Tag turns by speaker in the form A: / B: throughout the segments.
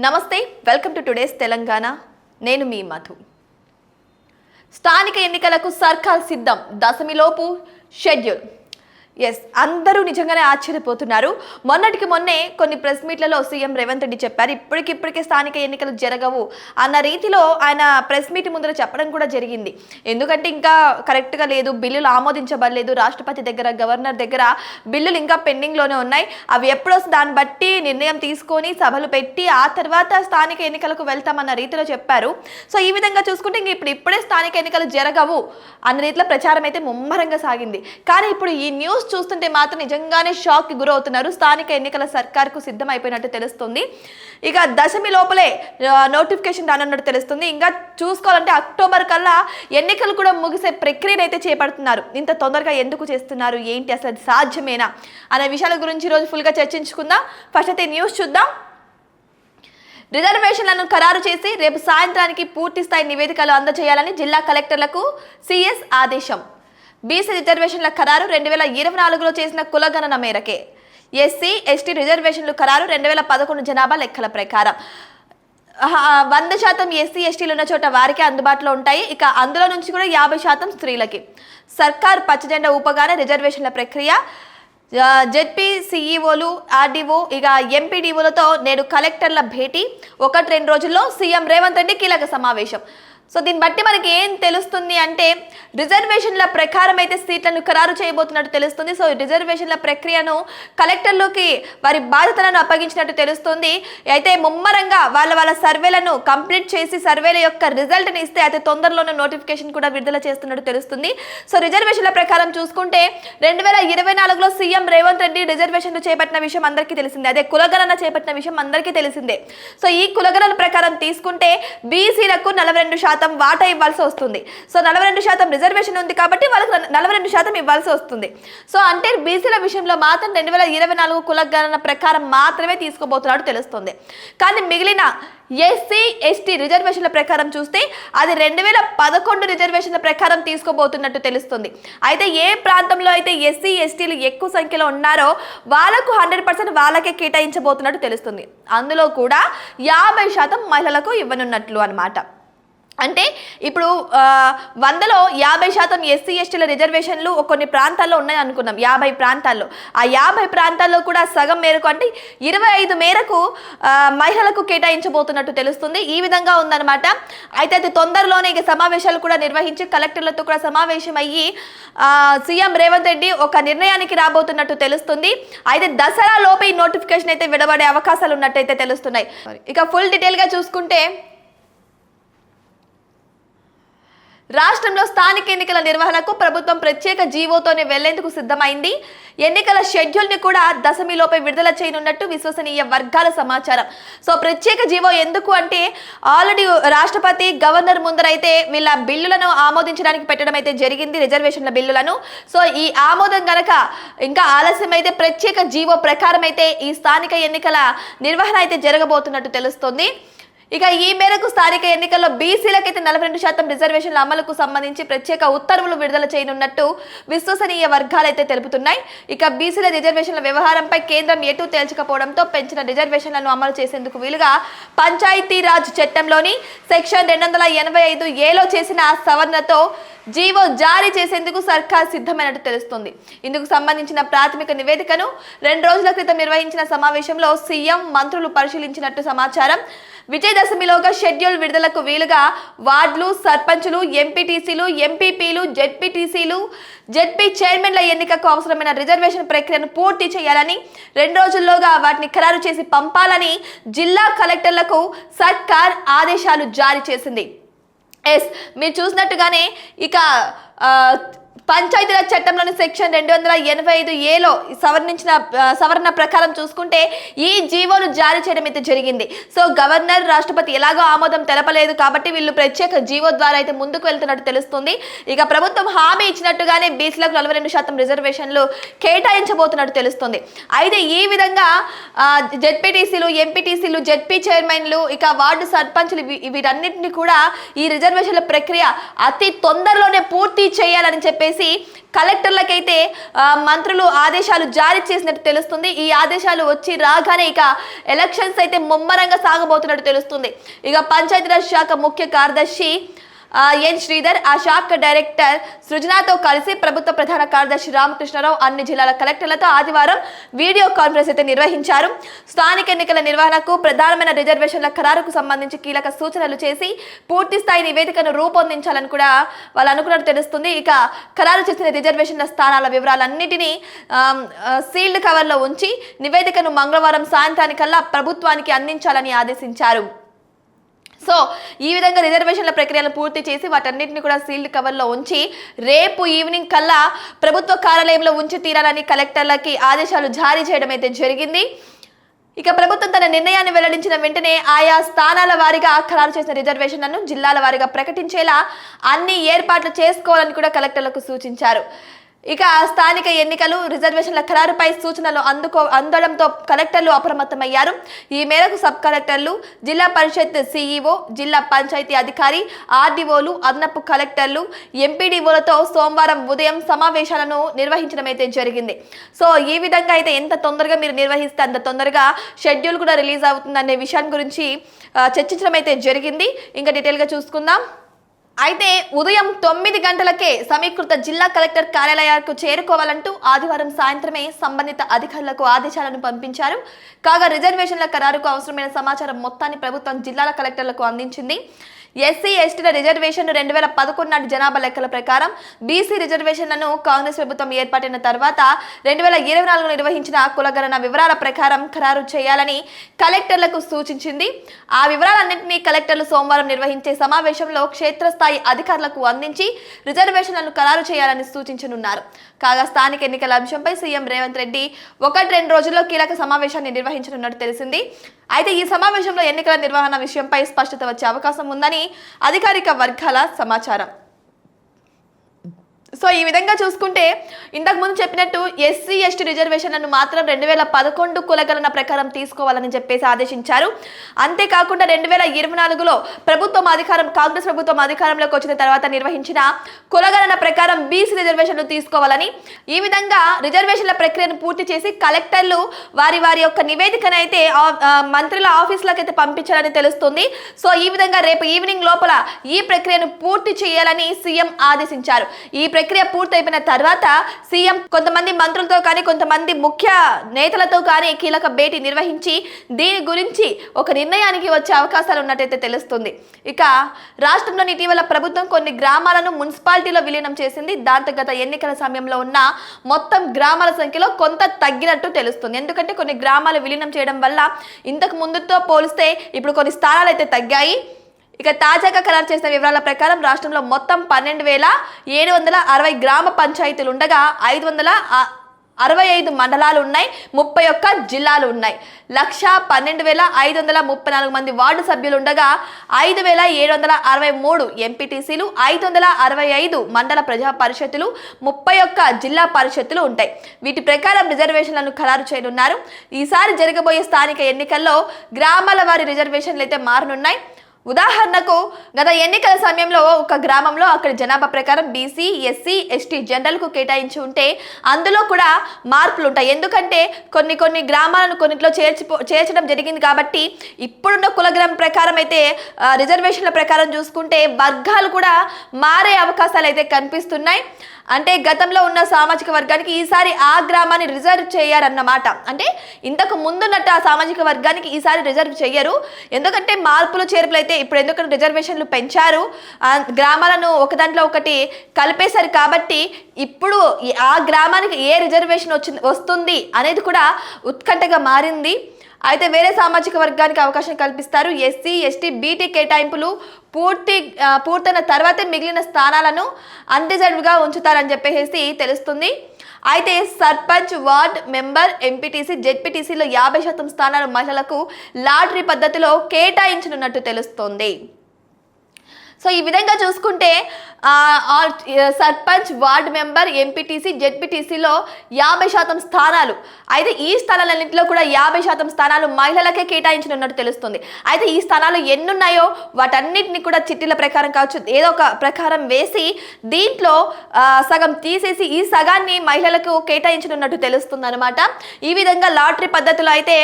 A: నమస్తే welcome to today's Telangana. నేను మీ మధు. స్థానిక ఎన్నికలకు సర్కార్ సిద్ధం. దశమిలోపు షెడ్యూల్. ఎస్ అందరూ నిజంగానే ఆశ్చర్యపోతున్నారు. మొన్నటికి మొన్నే కొన్ని ప్రెస్ మీట్లలో సీఎం రేవంత్ రెడ్డి చెప్పారు ఇప్పటికిప్పటికే స్థానిక ఎన్నికలు జరగవు అన్న రీతిలో ఆయన ప్రెస్ మీట్ ముందర చెప్పడం కూడా జరిగింది. ఎందుకంటే ఇంకా కరెక్ట్గా లేదు బిల్లులు ఆమోదించబడలేదు రాష్ట్రపతి దగ్గర గవర్నర్ దగ్గర బిల్లులు ఇంకా పెండింగ్లోనే ఉన్నాయి. అవి ఎప్పుడు దాన్ని బట్టి నిర్ణయం తీసుకొని సభలు పెట్టి ఆ తర్వాత స్థానిక ఎన్నికలకు వెళ్తామన్న రీతిలో చెప్పారు. సో ఈ విధంగా చూసుకుంటే ఇంక ఇప్పుడు ఇప్పుడే స్థానిక ఎన్నికలు జరగవు అన్న రీతిలో ప్రచారం అయితే ముమ్మరంగా సాగింది. కానీ ఇప్పుడు ఈ న్యూస్ చూస్తుంటే మాత్రం నిజంగానే షాక్కి గురవుతున్నారు. స్థానిక ఎన్నికల సర్కార్కు సిద్ధం అయిపోయినట్టు తెలుస్తుంది. ఇక దశమి లోపలే నోటిఫికేషన్ రానున్నట్టు తెలుస్తుంది. ఇంకా చూసుకోవాలంటే అక్టోబర్ కల్లా ఎన్నికలు కూడా ముగిసే ప్రక్రియను అయితే చేపడుతున్నారు. ఇంత తొందరగా ఎందుకు చేస్తున్నారు? ఏంటి అసలు అది సాధ్యమేనా? అనే విషయాల గురించి ఈరోజు ఫుల్గా చర్చించుకుందాం. ఫస్ట్ అయితే న్యూస్ చూద్దాం. రిజర్వేషన్లను ఖరారు చేసి రేపు సాయంత్రానికి పూర్తి స్థాయి నివేదికలు అందజేయాలని జిల్లా కలెక్టర్లకు సిఎస్ ఆదేశం. బీసీ రిజర్వేషన్ల ఖరారు రెండు వేల ఇరవై నాలుగులో చేసిన కులగణన మేరకే. ఎస్సీ ఎస్టీ రిజర్వేషన్లు ఖరారు రెండు వేల పదకొండు జనాభా లెక్కల ప్రకారం. వంద శాతం ఎస్సీ ఎస్టీలు ఉన్న చోట వారికే అందుబాటులో ఉంటాయి. ఇక అందులో నుంచి కూడా యాభై శాతం స్త్రీలకి. సర్కార్ పచ్చజెండా ఊపగానే రిజర్వేషన్ల ప్రక్రియ. జెడ్పీ సీఈఓలు ఆర్డీఓ ఇక ఎంపీడీఓలతో నేడు కలెక్టర్ల భేటీ. ఒకటి రెండు రోజుల్లో సీఎం రేవంత్ రెడ్డి కీలక సమావేశం. సో దీన్ని బట్టి మనకి ఏం తెలుస్తుంది అంటే రిజర్వేషన్ల ప్రకారం అయితే సీట్లను ఖరారు చేయబోతున్నట్టు తెలుస్తుంది. సో రిజర్వేషన్ల ప్రక్రియను కలెక్టర్లోకి వారి బాధ్యతలను అప్పగించినట్టు తెలుస్తుంది. అయితే ముమ్మరంగా వాళ్ళ వాళ్ళ సర్వేలను కంప్లీట్ చేసి సర్వేల యొక్క రిజల్ట్ని ఇస్తే అయితే తొందరలోనే నోటిఫికేషన్ కూడా విడుదల చేస్తున్నట్టు తెలుస్తుంది. సో రిజర్వేషన్ల ప్రకారం చూసుకుంటే రెండు వేల ఇరవై నాలుగులో సీఎం రేవంత్ రెడ్డి రిజర్వేషన్లు చేపట్టిన విషయం అందరికీ తెలిసిందే. అదే కులగణన చేపట్టిన విషయం అందరికీ తెలిసిందే. సో ఈ కులగణన ప్రకారం తీసుకుంటే బీసీలకు నలభై రెండు శాతం శాతం వాటా ఇవ్వాల్సి వస్తుంది. సో నలభై రెండు శాతం రిజర్వేషన్ ఉంది కాబట్టి వాళ్ళకి నలభై రెండు శాతం ఇవ్వాల్సి వస్తుంది. సో అంటే బీసీల విషయంలో మాత్రం రెండు వేల ఇరవై నాలుగు కులగణన ప్రకారం మాత్రమే తీసుకోబోతున్నట్టు తెలుస్తుంది. కానీ మిగిలిన ఎస్సీ ఎస్టీ రిజర్వేషన్ల ప్రకారం చూస్తే అది రెండు వేల పదకొండు రిజర్వేషన్ల ప్రకారం తీసుకోబోతున్నట్టు తెలుస్తుంది. అయితే ఏ ప్రాంతంలో అయితే ఎస్సీ ఎస్టీలు ఎక్కువ సంఖ్యలో ఉన్నారో వాళ్ళకు హండ్రెడ్ పర్సెంట్ వాళ్ళకే కేటాయించబోతున్నట్టు తెలుస్తుంది. అందులో కూడా యాభై శాతం మహిళలకు ఇవ్వనున్నట్లు అన్నమాట. అంటే ఇప్పుడు వందలో యాభై శాతం ఎస్సీ ఎస్టీల రిజర్వేషన్లు కొన్ని ప్రాంతాల్లో ఉన్నాయి అనుకున్నాం యాభై ప్రాంతాల్లో. ఆ యాభై ప్రాంతాల్లో కూడా సగం మేరకు అంటే ఇరవై ఐదు మేరకు మహిళలకు కేటాయించబోతున్నట్టు తెలుస్తుంది. ఈ విధంగా ఉందన్నమాట. అయితే అది తొందరలోనే ఇక సమావేశాలు కూడా నిర్వహించి కలెక్టర్లతో కూడా సమావేశం అయ్యి సీఎం రేవంత్ రెడ్డి ఒక నిర్ణయానికి రాబోతున్నట్టు తెలుస్తుంది. అయితే దసరా లోపే ఈ నోటిఫికేషన్ అయితే విడబడే అవకాశాలు ఉన్నట్టయితే తెలుస్తున్నాయి. ఇక ఫుల్ డీటెయిల్గా చూసుకుంటే రాష్ట్రంలో స్థానిక ఎన్నికల నిర్వహణకు ప్రభుత్వం ప్రత్యేక జీవోతోనే వెళ్ళేందుకు సిద్ధమైంది. ఎన్నికల షెడ్యూల్ని కూడా దశమిలోపై విడుదల చేయనున్నట్టు విశ్వసనీయ వర్గాల సమాచారం. సో ప్రత్యేక జీవో ఎందుకు అంటే ఆల్రెడీ రాష్ట్రపతి గవర్నర్ ముందరైతే వీళ్ళ బిల్లులను ఆమోదించడానికి పెట్టడం అయితే జరిగింది రిజర్వేషన్ల బిల్లులను. సో ఈ ఆమోదం గనక ఇంకా ఆలస్యం అయితే ప్రత్యేక జీవో ప్రకారం అయితే ఈ స్థానిక ఎన్నికల నిర్వహణ అయితే జరగబోతున్నట్టు తెలుస్తుంది. ఇక ఈ మేరకు స్థానిక ఎన్నికల్లో బీసీలకైతే నలభై రెండు శాతం రిజర్వేషన్ల అమలుకు సంబంధించి ప్రత్యేక ఉత్తర్వులు విడుదల చేయనున్నట్టు విశ్వసనీయ వర్గాలైతే తెలుపుతున్నాయి. ఇక బీసీల రిజర్వేషన్ల వ్యవహారంపై కేంద్రం ఎటు తేల్చకపోవడంతో పెంచిన రిజర్వేషన్లను అమలు చేసేందుకు వీలుగా పంచాయతీరాజ్ చట్టంలోని సెక్షన్ రెండు వందల ఎనభై ఐదు ఏలో చేసిన సవరణతో జీవో జారీ చేసేందుకు సర్కార్ సిద్ధమైనట్టు తెలుస్తుంది. ఇందుకు సంబంధించిన ప్రాథమిక నివేదికను రెండు రోజుల క్రితం నిర్వహించిన సమావేశంలో సీఎం మంత్రులు పరిశీలించినట్టు సమాచారం. విజయదశమిలోగా షెడ్యూల్ విడుదలకు వీలుగా వార్డులు సర్పంచులు ఎంపీటీసీలు ఎంపీపీలు జెడ్పీటీసీలు జెడ్పీ చైర్మన్ల ఎన్నికకు అవసరమైన రిజర్వేషన్ ప్రక్రియను పూర్తి చేయాలని రెండు రోజుల్లోగా వాటిని ఖరారు చేసి పంపాలని జిల్లా కలెక్టర్లకు సర్కార్ ఆదేశాలు జారీ చేసింది. ఎస్ మీరు చూసినట్టుగానే ఇక పంచాయతీరాజ్ చట్టంలోని సెక్షన్ రెండు వందల ఎనభై ఐదు ఏలో సవరించిన సవరణ ప్రకారం చూసుకుంటే ఈ జీవోను జారీ చేయడం అయితే జరిగింది. సో గవర్నర్ రాష్ట్రపతి ఎలాగో ఆమోదం తెలపలేదు కాబట్టి వీళ్ళు ప్రత్యేక జీవో ద్వారా అయితే ముందుకు వెళ్తున్నట్టు తెలుస్తుంది. ఇక ప్రభుత్వం హామీ ఇచ్చినట్టుగానే బీసీలకు నలభై రెండు శాతం రిజర్వేషన్లు కేటాయించబోతున్నట్టు తెలుస్తుంది. అయితే ఈ విధంగా జెడ్పీటీసీలు ఎంపీటీసీలు జెడ్పీ చైర్మన్లు ఇక వార్డు సర్పంచ్లు ఇవి- కూడా ఈ రిజర్వేషన్ల ప్రక్రియ అతి తొందరలోనే పూర్తి చేయాలని చెప్పి చెప్పేసి కలెక్టర్లకైతే మంత్రులు ఆదేశాలు జారీ చేసినట్టు తెలుస్తుంది. ఈ ఆదేశాలు వచ్చి రాగానే ఇక ఎలక్షన్స్ అయితే ముమ్మరంగా సాగబోతున్నట్టు తెలుస్తుంది. ఇక పంచాయతీరాజ్ శాఖ ముఖ్య కార్యదర్శి ఎన్ శ్రీధర్ ఆ శాఖ డైరెక్టర్ సృజనాతో కలిసి ప్రభుత్వ ప్రధాన కార్యదర్శి రామకృష్ణరావు అన్ని జిల్లాల కలెక్టర్లతో ఆదివారం వీడియో కాన్ఫరెన్స్ అయితే నిర్వహించారు. స్థానిక ఎన్నికల నిర్వహణకు ప్రధానమైన రిజర్వేషన్ల ఖరారుకు సంబంధించి కీలక సూచనలు చేసి పూర్తి స్థాయి నివేదికను రూపొందించాలని కూడా వాళ్ళు అనుకున్నట్టు తెలుస్తుంది. ఇక ఖరారు చేసిన రిజర్వేషన్ల స్థానాల వివరాలన్నింటినీ సీల్డ్ కవర్లో ఉంచి నివేదికను మంగళవారం సాయంత్రానికల్లా ప్రభుత్వానికి అందించాలని ఆదేశించారు. సో ఈ విధంగా రిజర్వేషన్ల ప్రక్రియను పూర్తి చేసి వాటన్నిటిని కూడా సీల్డ్ కవర్లో ఉంచి రేపు ఈవినింగ్ కల్లా ప్రభుత్వ కార్యాలయంలో ఉంచి తీరాలని కలెక్టర్లకి ఆదేశాలు జారీ చేయడం అయితే జరిగింది. ఇక ప్రభుత్వం తన నిర్ణయాన్ని వెల్లడించిన వెంటనే ఆయా స్థానాల వారీగా ఖరారు చేసిన రిజర్వేషన్లను జిల్లాల వారీగా ప్రకటించేలా అన్ని ఏర్పాట్లు చేసుకోవాలని కూడా కలెక్టర్లకు సూచించారు. ఇక స్థానిక ఎన్నికలు రిజర్వేషన్ల ఖరారుపై సూచనలు అందుకో అందడంతో కలెక్టర్లు అప్రమత్తమయ్యారు. ఈ మేరకు సబ్ కలెక్టర్లు జిల్లా పరిషత్ సీఈఓ జిల్లా పంచాయతీ అధికారి ఆర్డీఓలు అదనపు కలెక్టర్లు ఎంపీడీఓలతో సోమవారం ఉదయం సమావేశాలను నిర్వహించడమైతే జరిగింది. సో ఈ విధంగా అయితే ఎంత తొందరగా మీరు నిర్వహిస్తే అంత తొందరగా షెడ్యూల్ కూడా రిలీజ్ అవుతుందనే విషయం గురించి చర్చించడం అయితే జరిగింది. ఇంకా డీటెయిల్గా చూసుకుందాం. అయితే ఉదయం తొమ్మిది గంటలకే సమీకృత జిల్లా కలెక్టర్ కార్యాలయాలకు చేరుకోవాలంటూ ఆదివారం సాయంత్రమే సంబంధిత అధికారులకు ఆదేశాలను పంపించారు. కాగా రిజర్వేషన్ల ఖరారుకు అవసరమైన సమాచారం మొత్తాన్ని ప్రభుత్వం జిల్లాల కలెక్టర్లకు అందించింది. ఎస్సీ ఎస్టీల రిజర్వేషన్ రెండు వేల పదకొండు నాటి జనాభా లెక్కల ప్రకారం బీసీ రిజర్వేషన్లను కాంగ్రెస్ ప్రభుత్వం ఏర్పాటైన తర్వాత రెండు వేల ఇరవై నాలుగు నిర్వహించిన కులగణన వివరాల ప్రకారం ఖరారు చేయాలని కలెక్టర్లకు సూచించింది. ఆ వివరాలన్నింటినీ కలెక్టర్లు సోమవారం నిర్వహించే సమావేశంలో క్షేత్రస్థాయి అధికారులకు అందించి రిజర్వేషన్లను ఖరారు చేయాలని సూచించనున్నారు. కాగా స్థానిక ఎన్నికల అంశంపై సీఎం రేవంత్ రెడ్డి ఒకటి రెండు రోజుల్లో కీలక సమావేశాన్ని నిర్వహించనున్నట్టు తెలిసింది. అయితే ఈ సమావేశంలో ఎన్నికల నిర్వహణ విషయంపై స్పష్టత వచ్చే అవకాశం ఉందని అధికారిక వర్గాల సమాచారం. సో ఈ విధంగా చూసుకుంటే ఇంతకు ముందు చెప్పినట్టు ఎస్సీ ఎస్టీ రిజర్వేషన్లను మాత్రం రెండు వేల పదకొండు కులగణన ప్రకారం తీసుకోవాలని చెప్పేసి ఆదేశించారు. అంతేకాకుండా రెండు వేల ఇరవై నాలుగులో ప్రభుత్వం అధికారం కాంగ్రెస్ ప్రభుత్వం అధికారంలోకి వచ్చిన తర్వాత నిర్వహించిన కులగణన ప్రకారం బీసీ రిజర్వేషన్లు తీసుకోవాలని ఈ విధంగా రిజర్వేషన్ల ప్రక్రియను పూర్తి చేసి కలెక్టర్లు వారి వారి యొక్క నివేదికను అయితే మంత్రుల ఆఫీసులకు అయితే పంపించాలని తెలుస్తుంది. సో ఈ విధంగా రేపు ఈవినింగ్ లోపల ఈ ప్రక్రియను పూర్తి చేయాలని సీఎం ఆదేశించారు. ఈ ప్రక్రియ ప్రక్రియ పూర్తయిపోయిన తర్వాత సీఎం కొంతమంది మంత్రులతో కానీ కొంతమంది ముఖ్య నేతలతో కానీ కీలక భేటీ నిర్వహించి దీని గురించి ఒక నిర్ణయానికి వచ్చే అవకాశాలు ఉన్నట్టయితే తెలుస్తుంది. ఇక రాష్ట్రంలోని ఇటీవల ప్రభుత్వం కొన్ని గ్రామాలను మున్సిపాలిటీలో విలీనం చేసింది. దాంతో గత ఎన్నికల సమయంలో ఉన్న మొత్తం గ్రామాల సంఖ్యలో కొంత తగ్గినట్టు తెలుస్తుంది. ఎందుకంటే కొన్ని గ్రామాలు విలీనం చేయడం వల్ల ఇంతకు ముందుతో పోలిస్తే ఇప్పుడు కొన్ని స్థానాలు అయితే తగ్గాయి. ఇక తాజాగా ఖరారు చేసిన వివరాల ప్రకారం రాష్ట్రంలో మొత్తం పన్నెండు వేల ఏడు వందల అరవై గ్రామ పంచాయతీలు ఉండగా ఐదు వందల అరవై ఐదు మండలాలు ఉన్నాయి ముప్పై ఒక్క జిల్లాలు ఉన్నాయి. లక్ష పన్నెండు వేల ఐదు వందల ముప్పై నాలుగు మంది వార్డు సభ్యులు ఉండగా ఐదు వేల ఏడు వందల అరవై మూడు ఎంపీటీసీలు ఐదు వందల అరవై ఐదు మండల ప్రజా పరిషత్తులు ముప్పై ఒక్క జిల్లా పరిషత్తులు ఉంటాయి. వీటి ప్రకారం రిజర్వేషన్లను ఖరారు చేయనున్నారు. ఈసారి జరగబోయే స్థానిక ఎన్నికల్లో గ్రామాల వారి రిజర్వేషన్లు అయితే మారనున్నాయి. ఉదాహరణకు గత ఎన్నికల సమయంలో ఒక గ్రామంలో అక్కడ జనాభా ప్రకారం బీసీ ఎస్సీ ఎస్టీ జనరల్కు కేటాయించి ఉంటే అందులో కూడా మార్పులు ఉంటాయి ఎందుకంటే కొన్ని కొన్ని గ్రామాలను కొన్నిట్లో చేర్చిపో చేర్చడం జరిగింది కాబట్టి ఇప్పుడున్న కులగ్రామం ప్రకారం అయితే రిజర్వేషన్ల ప్రకారం చూసుకుంటే వర్గాలు కూడా మారే అవకాశాలు అయితే కనిపిస్తున్నాయి. అంటే గతంలో ఉన్న సామాజిక వర్గానికి ఈసారి ఆ గ్రామాన్ని రిజర్వ్ చేయారన్నమాట. అంటే ఇంతకు ముందున్నట్టు ఆ సామాజిక వర్గానికి ఈసారి రిజర్వ్ చేయరు ఎందుకంటే మార్పులు చేర్పులు అయితే ఇప్పుడు ఎందుకంటే రిజర్వేషన్లు పెంచారు. గ్రామాలను ఒక దాంట్లో ఒకటి కలిపేశారు కాబట్టి ఇప్పుడు ఆ గ్రామానికి ఏ రిజర్వేషన్ వచ్చింది వస్తుంది అనేది కూడా ఉత్కంఠగా మారింది. అయితే వేరే సామాజిక వర్గానికి అవకాశం కల్పిస్తారు. ఎస్సీ ఎస్టీ బీటీ కేటాయింపులు పూర్తి పూర్తయిన తర్వాతే మిగిలిన స్థానాలను అన్రిజర్వ్డ్గా ఉంచుతారని చెప్పేసి తెలుస్తుంది. అయితే సర్పంచ్ వార్డ్ మెంబర్ ఎంపీటీసీ జెడ్పీటీసీలో యాభై శాతం స్థానాలు మహిళలకు లాటరీ పద్ధతిలో కేటాయించనున్నట్టు తెలుస్తోంది. సో ఈ విధంగా చూసుకుంటే సర్పంచ్ వార్డ్ మెంబర్ ఎంపీటీసీ జెడ్పీటీసీలో యాభై శాతం స్థానాలు. అయితే ఈ స్థానాలన్నింటిలో కూడా యాభై శాతం స్థానాలు మహిళలకే కేటాయించనున్నట్టు తెలుస్తుంది. అయితే ఈ స్థానాలు ఎన్నున్నాయో వాటన్నిటిని కూడా చిట్టీల ప్రకారం కావచ్చు. ఏదో ఒక ప్రకారం వేసి దీంట్లో సగం తీసేసి ఈ సగాన్ని మహిళలకు కేటాయించనున్నట్టు తెలుస్తుంది అనమాట ఈ విధంగా లాటరీ పద్ధతిలో అయితే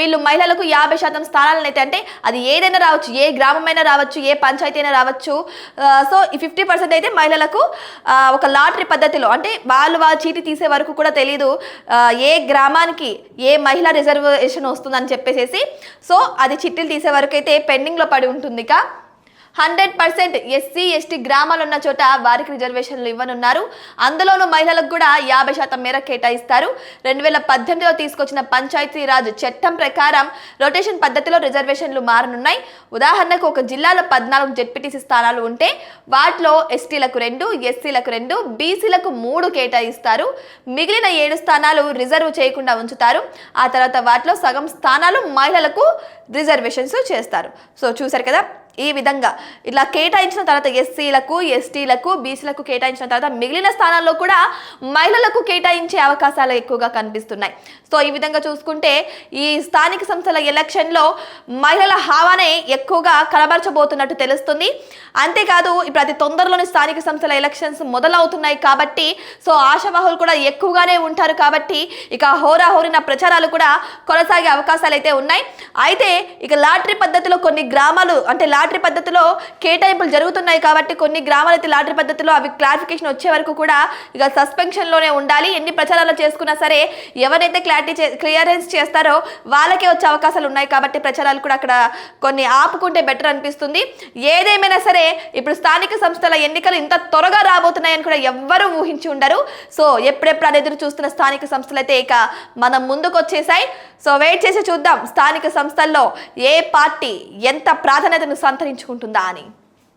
A: వీళ్ళు మహిళలకు యాభై శాతం స్థానాలను అయితే అంటే అది ఏదైనా రావచ్చు. ఏ గ్రామమైనా రావచ్చు ఏ పంచాయతీ అయినా రావచ్చు. కావచ్చు. సో ఈ ఫిఫ్టీ పర్సెంట్ అయితే మహిళలకు ఒక లాటరీ పద్ధతిలో అంటే వాళ్ళు వాళ్ళ చీటి తీసే వరకు కూడా తెలియదు ఏ గ్రామానికి ఏ మహిళా రిజర్వేషన్ వస్తుందని చెప్పేసేసి సో అది చిట్టీలు తీసే వరకు అయితే పెండింగ్లో పడి ఉంటుంది ఇక హండ్రెడ్ పర్సెంట్ ఎస్సీ ఎస్టీ గ్రామాలు ఉన్న చోట వారికి రిజర్వేషన్లు ఇవ్వనున్నారు. అందులోనూ మహిళలకు కూడా యాభై శాతం మేర కేటాయిస్తారు. రెండు వేల పద్దెనిమిదిలో తీసుకొచ్చిన పంచాయతీరాజ్ చట్టం ప్రకారం రొటేషన్ పద్ధతిలో రిజర్వేషన్లు మారనున్నాయి. ఉదాహరణకు ఒక జిల్లాలో పద్నాలుగు జెడ్పీటీసీ స్థానాలు ఉంటే వాటిలో ఎస్టీలకు రెండు ఎస్సీలకు రెండు బీసీలకు మూడు కేటాయిస్తారు. మిగిలిన ఏడు స్థానాలు రిజర్వ్ చేయకుండా ఉంచుతారు. ఆ తర్వాత వాటిలో సగం స్థానాలు మహిళలకు రిజర్వేషన్స్ చేస్తారు. సో చూసారు కదా? ఈ విధంగా. ఇట్లా కేటాయించిన తర్వాత ఎస్సీలకు ఎస్టీలకు బీసీలకు కేటాయించిన తర్వాత మిగిలిన స్థానాల్లో కూడా మహిళలకు కేటాయించే అవకాశాలు ఎక్కువగా కనిపిస్తున్నాయి. సో ఈ విధంగా చూసుకుంటే ఈ స్థానిక సంస్థల ఎలక్షన్లో మహిళల హావానే ఎక్కువగా కనబరచబోతున్నట్టు తెలుస్తుంది. అంతేకాదు ఇప్పుడు అతి తొందరలోని స్థానిక సంస్థల ఎలక్షన్స్ మొదలవుతున్నాయి కాబట్టి సో ఆశావాహులు కూడా ఎక్కువగానే ఉంటారు కాబట్టి ఇక హోరాహోరిన ప్రచారాలు కూడా కొనసాగే అవకాశాలు అయితే ఉన్నాయి. అయితే ఇక లాటరీ పద్ధతిలో కొన్ని గ్రామాలు అంటే లాటరీ పద్ధతిలో కేటాయింపులు జరుగుతున్నాయి కాబట్టి కొన్ని గ్రామాలైతే లాటరీ పద్ధతిలో అవి క్లారిఫికేషన్ వచ్చే వరకు కూడా ఇక సస్పెన్షన్లోనే ఉండాలి. ఎన్ని ప్రచారాలు చేసుకున్నా సరే ఎవరైతే క్లారిటీ క్లియరెన్స్ చేస్తారో వాళ్ళకే వచ్చే అవకాశాలు ఉన్నాయి కాబట్టి ప్రచారాలు కూడా అక్కడ కొన్ని ఆపుకుంటే బెటర్ అనిపిస్తుంది. ఏదేమైనా సరే ఇప్పుడు స్థానిక సంస్థల ఎన్నికలు ఇంత త్వరగా రాబోతున్నాయని కూడా ఎవ్వరూ ఊహించి ఉండరు. సో ఎప్పుడెప్పుడు ఎదురు చూస్తున్న స్థానిక సంస్థలు అయితే ఇక మనం ముందుకు వచ్చేసాయి. సో వెయిట్ చేసి చూద్దాం స్థానిక సంస్థల్లో ఏ పార్టీ ఎంత ప్రాధాన్యతను సంతరించుకుంటుందా అని.